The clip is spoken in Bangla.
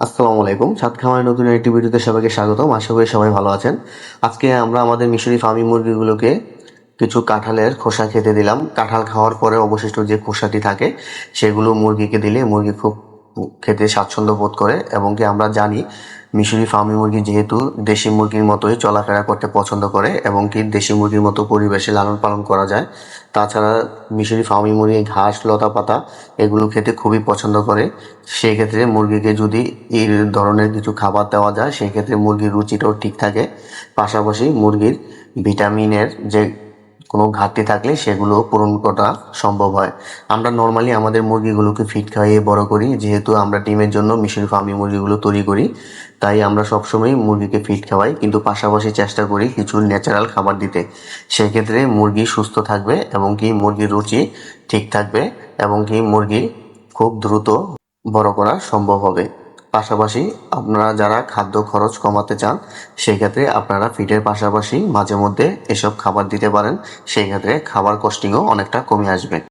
আসসালামু আলাইকুম। সাত খামারের নতুন একটি ভিডিওতে সবাইকে স্বাগতম। আশা করি সবাই ভালো আছেন। আজকে আমরা আমাদের মিশরি ফার্মি মুরগিগুলোকে কিছু কাঁঠালের খোসা খেতে দিলাম। কাঁঠাল খাওয়ার পরে অবশিষ্ট যে খোসাটি থাকে, সেগুলো মুরগিকে দিলে মুরগি খুব খেতে স্বাচ্ছন্দ্য বোধ করে এবং কি আমরা জানি মিশরি ফার্মি মুরগি যেহেতু দেশি মুরগির মতোই চলাফেরা করতে পছন্দ করে এবং কি দেশি মুরগির মতো পরিবেশে লালন পালন করা যায়, তাছাড়া মিশরি ফার্মি মুরগি, ঘাস, লতা পাতা এগুলো খেতে খুবই পছন্দ করে। সেই ক্ষেত্রে মুরগিকে যদি এই ধরনের কিছু খাবার দেওয়া যায় সেই ক্ষেত্রে মুরগির রুচিটাও ঠিক থাকে। পাশাপাশি মুরগির ভিটামিনের যে কোনো ঘাটতি থাকলে সেগুলো পূরণ করা সম্ভব হয়। আমরা নর্মালি আমাদের মুরগিগুলোকে ফিট খাইয়ে বড় করি, যেহেতু আমরা ডিমের জন্য মিশরি ফার্মি মুরগিগুলো তৈরি করি, তাই আমরা সবসময় মুরগিকে ফিট খাওয়াই, কিন্তু পাশাপাশি চেষ্টা করি কিছু ন্যাচারাল খাবার দিতে। সেক্ষেত্রে মুরগি সুস্থ থাকবে এবং কি মুরগির রুচি ঠিক থাকবে এবং কি মুরগি খুব দ্রুত বড় করা সম্ভব হবে। পাশাপাশি আপনারা যারা খাদ্য খরচ কমাতে চান সেই ক্ষেত্রে আপনারা ফিটের পাশাপাশি মাঝে মধ্যে এসব খাবার দিতে পারেন। সেই ক্ষেত্রে খাবার কস্টিংও অনেকটা কমে আসবে।